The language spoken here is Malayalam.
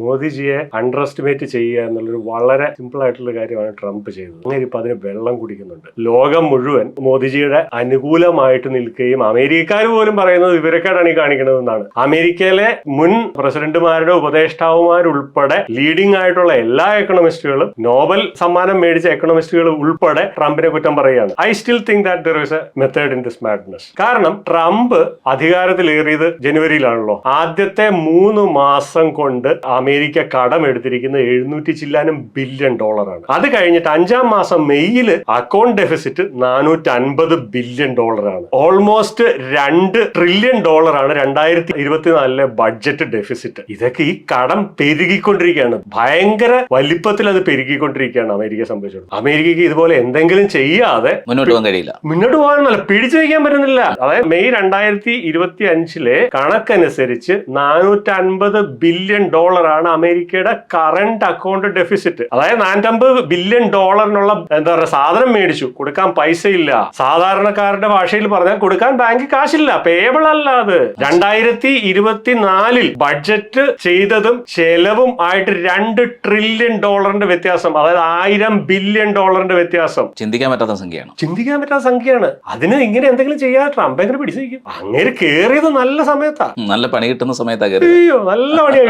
മോദിജിയെ അണ്ടർ എസ്റ്റിമേറ്റ് ചെയ്യുക എന്നുള്ളൊരു വളരെ സിമ്പിൾ ആയിട്ടുള്ള കാര്യമാണ് ട്രംപ് ചെയ്തത് അങ്ങനെ ഇപ്പൊ അതിന് വെള്ളം കുടിക്കുന്നുണ്ട്. ലോകം മുഴുവൻ മോദിജിയുടെ അനുകൂലമായിട്ട് നിൽക്കുകയും അമേരിക്കക്കാർ പോലും പറയുന്നത് വിവരക്കേടാണ് ഈ കാണിക്കണതെന്നാണ് അമേരിക്കയിലെ മുൻ പ്രസിഡന്റുമാരുടെ ഉപദേഷ്ടാവുമാരുൾപ്പെടെ ലീഡിംഗ് ആയിട്ടുള്ള എല്ലാ എക്കണോമിസ്റ്റുകളും നോബൽ സമ്മാനം മേടിച്ച എക്കണോമിസ്റ്റുകൾ ഉൾപ്പെടെ ട്രംപിനെ കുറ്റം പറയുകയാണ്. I still think that there is a method in this madness കാരണം ട്രംപ് അധികാരത്തിലേറിയത് ജനുവരിയിലാണല്ലോ. ആദ്യത്തെ മൂന്ന് മാസം കൊണ്ട് അമേരിക്ക കടം എടുത്തിരിക്കുന്നത് എഴുന്നൂറ്റി ചില്ലാനും ബില്യൺ ഡോളറാണ് അത് കഴിഞ്ഞിട്ട് അഞ്ചാം മാസം മെയ്യിൽ അക്കൗണ്ട് ഡെഫിസിറ്റ് നാനൂറ്റി അൻപത് ബില്യൺ ഡോളറാണ് ഓൾമോസ്റ്റ് രണ്ട് ട്രില്യൺ ഡോളറാണ് രണ്ടായിരത്തി ഇരുപത്തിനാലിലെ ബഡ്ജറ്റ് ഡെഫിസിറ്റ് ഇതൊക്കെ ഈ കടം പെരുകിക്കൊണ്ടിരിക്കുകയാണ്. ഭയങ്കര വലിപ്പത്തിൽ അത് പെരുകിക്കൊണ്ടിരിക്കുകയാണ് അമേരിക്കയെ സംബന്ധിച്ചിടത്തോളം. അമേരിക്കയ്ക്ക് ഇതുപോലെ എന്തെങ്കിലും ചെയ്യാതെ മുന്നോട്ട് പോകാൻ കഴിയില്ല. മുന്നോട്ട് പോകാനല്ല പിടിച്ചു വയ്ക്കാൻ പറ്റുന്നില്ല. അതായത് മെയ് രണ്ടായിരത്തി ഇരുപത്തി അഞ്ചിലെ കണക്കനുസരിച്ച് നാനൂറ്റി അൻപത് ബില്യൺ ഡോളറാണ് അമേരിക്കയുടെ കറണ്ട് അക്കൗണ്ട് ഡെഫിസിറ്റ് അതായത് നാനൂറ്റമ്പത് ബില്യൺ ഡോളറിനുള്ള എന്താ പറയുക സാധനം മേടിച്ചു. കൊടുക്കാൻ പൈസ ഇല്ല സാധാരണക്കാരുടെ ഭാഷയിൽ പറഞ്ഞാൽ കൊടുക്കാൻ ബാങ്കിൽ കാശില്ല. പേബിൾ അല്ല അത്. രണ്ടായിരത്തി ഇരുപത്തിനാലിൽ ബഡ്ജറ്റ് ചെയ്തതും ചെലവും ആയിട്ട് രണ്ട് ട്രില്യൺ ഡോളറിന്റെ വ്യത്യാസം. അതായത് ആയിരം ബില്യൺ ഡോളറിന്റെ വ്യത്യാസം. ചിന്തിക്കാൻ പറ്റാത്ത സംഖ്യയാണ്. ചിന്തിക്കാൻ പറ്റാത്ത സംഖ്യയാണ്. അതിന് ഇങ്ങനെ എന്തെങ്കിലും ചെയ്യാൻ ട്രംപ് എങ്ങനെ പിടിച്ചിരിക്കും? അങ്ങനെ കേറിയത് നല്ല സമയത്താ. നല്ല പണി കിട്ടുന്ന സമയത്താ അയ്യോ നല്ല പണിയാ